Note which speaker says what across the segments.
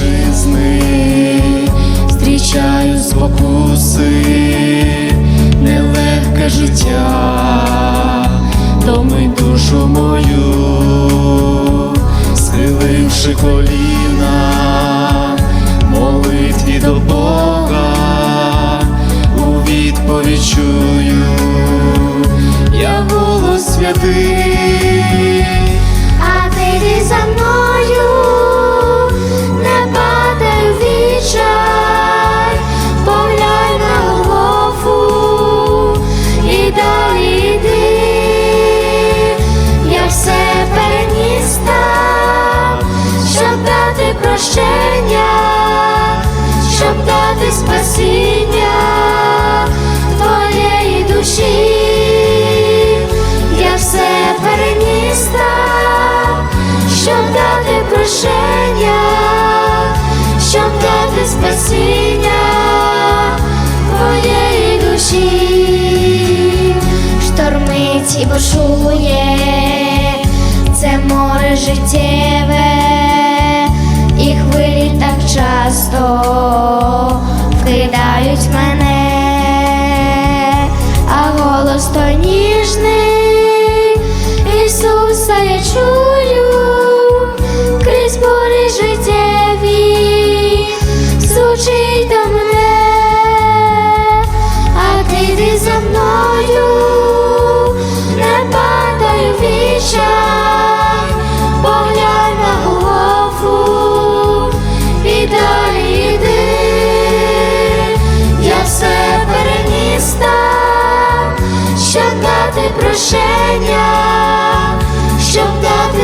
Speaker 1: вітчизни, зустрічаю спокуси, нелегке життя, томить душу мою, схиливши коліна, молитві до Бога, у відповідь
Speaker 2: прощення, часто вкидають мене, а голос той ніжний,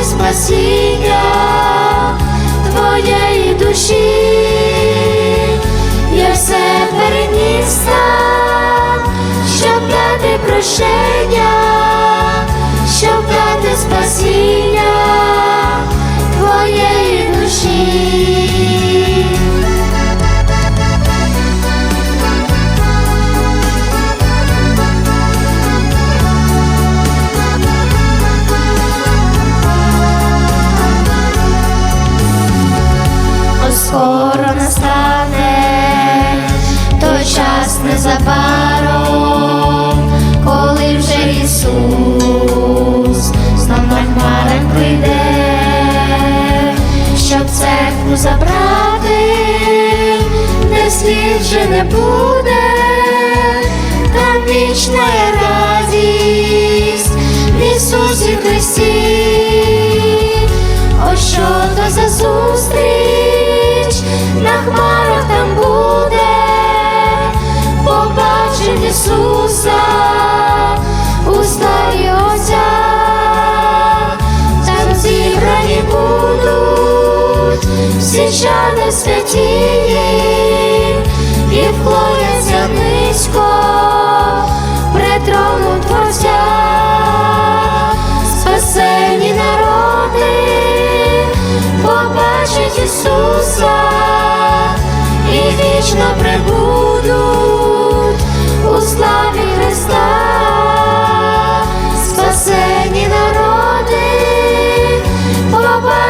Speaker 2: спасіння твоєї душі. Я все переніс щоб дати прощення, незабаром, коли вже Ісус знов на хмарах прийде, щоб церкву забрати, де слід вже не буде, там вічна радість в Ісусі Христі. О, що то за зустріч на хмарах Ісуса у славі Отця, там зібрані будуть всі чада святії і вклоняться низько пред троном Творця. Спасені народи побачать Ісуса і вічно прибудуть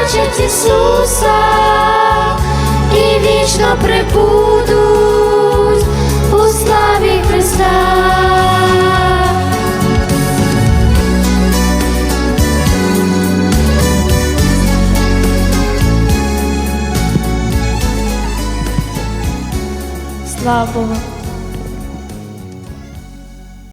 Speaker 2: побачать Ісуса і вічно прибудуть у славі Христа.
Speaker 3: Слава Богу.